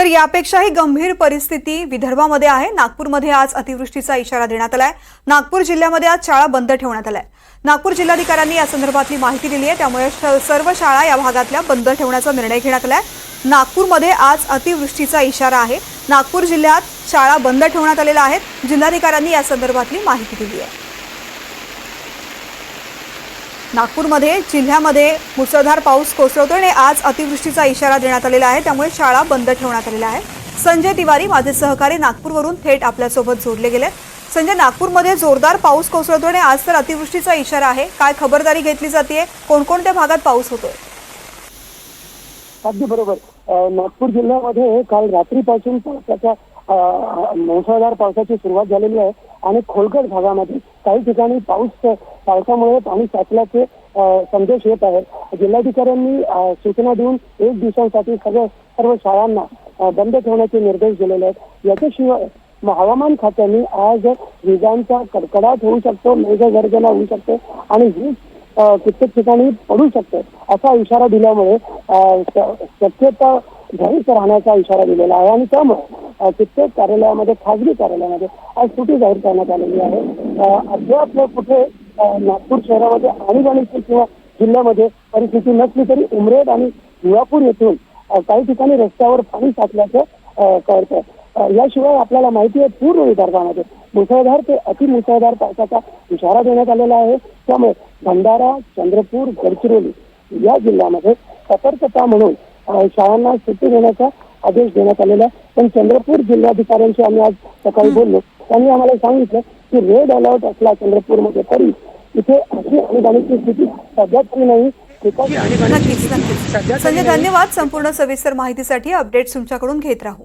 तर यापेक्षाही गंभीर परिस्थिती विदर्भामध्ये आहे. नागपूरमध्ये आज अतिवृष्टीचा इशारा देण्यात आलाय. नागपूर जिल्ह्यामध्ये आज शाळा बंद ठेवण्यात आल्या. नागपूर जिल्हाधिकाऱ्यांनी या संदर्भातली माहिती दिली आहे. त्यामुळे सर्व शाळा या भागातल्या बंद ठेवण्याचा निर्णय घेण्यात आलाय. नागपूरमध्ये आज अतिवृष्टीचा इशारा आहे. नागपूर जिल्ह्यात शाळा बंद ठेवण्यात आलेल्या आहेत. जिल्हाधिकाऱ्यांनी या संदर्भातली माहिती दिली आहे. नागपूरमध्ये जिल्ह्यामध्ये मुसळधार पाऊस कोसळतोय आणि आज अतिवृष्टीचा इशारा देण्यात आलेला आहे. त्यामुळे शाळा बंद ठेवण्यात आलेल्या आहेत. संजय तिवारी माझे सहकारी नागपूरवरून थेट आपल्यासोबत जोडले गेले संजय नागपूरमध्ये जोरदार पाऊस कोसळतोय आणि आज तर अतिवृष्टीचा इशारा आहे. काय खबरदारी घेतली जाते कोणकोणत्या भागात पाऊस होतोय? अगदी बरोबर. नागपूर जिल्ह्यामध्ये काल रात्रीपासून पावसाचा मुसळधार पावसाची सुरुवात झालेली आहे आणि खोलगट भागामध्ये काही ठिकाणी पाऊस पावसामुळे पाणी साचल्याचे संदेश येत आहेत. जिल्हाधिकाऱ्यांनी सूचना देऊन एक दिवसांसाठी सगळ्या सर्व शाळांना बंद ठेवण्याचे निर्देश दिलेले आहेत. याच्याशिवाय हवामान खात्याने आज विजांचा कडकडाट होऊ शकतो मेघगर्जना होऊ शकते आणि वीज कित्येक ठिकाणी पडू शकते असा इशारा दिल्यामुळे शक्यता घरीच राहण्याचा इशारा दिलेला आहे आणि त्यामुळे कित्येक कार्यालयामध्ये खाजगी कार्यालयामध्ये आज सुट्टी जाहीर करण्यात आलेली आहे. अद्याप कुठे नागपूर शहरामध्ये आणीबाणीची किंवा जिल्ह्यामध्ये परिस्थिती नसली तरी उमरेड आणि जुळापूर येथून काही ठिकाणी रस्त्यावर पाणी साचल्याचं कळतं याशिवाय आपल्याला माहिती आहे पूर्ण विदर्भामध्ये. मुसळधार ते अतिमुसळधार पावसाचा इशारा देण्यात आलेला आहे. त्यामुळे भंडारा चंद्रपूर गडचिरोली या जिल्ह्यामध्ये सतर्कता म्हणून शाळांना सुट्टी देण्याचा आदेश देण्यात आलेला आहे. पण चंद्रपूर जिल्हाधिकाऱ्यांशी आम्ही आज सकाळी बोललो. त्यांनी आम्हाला सांगितलं की रेड अलर्ट असला चंद्रपूरमध्ये तरी इथे अशी आणीबाणीची स्थिती सध्या तरी नाही. नक्कीच नक्कीच. संजय. धन्यवाद संपूर्ण सविस्तर माहितीसाठी. अपडेट्स तुमच्याकडून घेत राहू.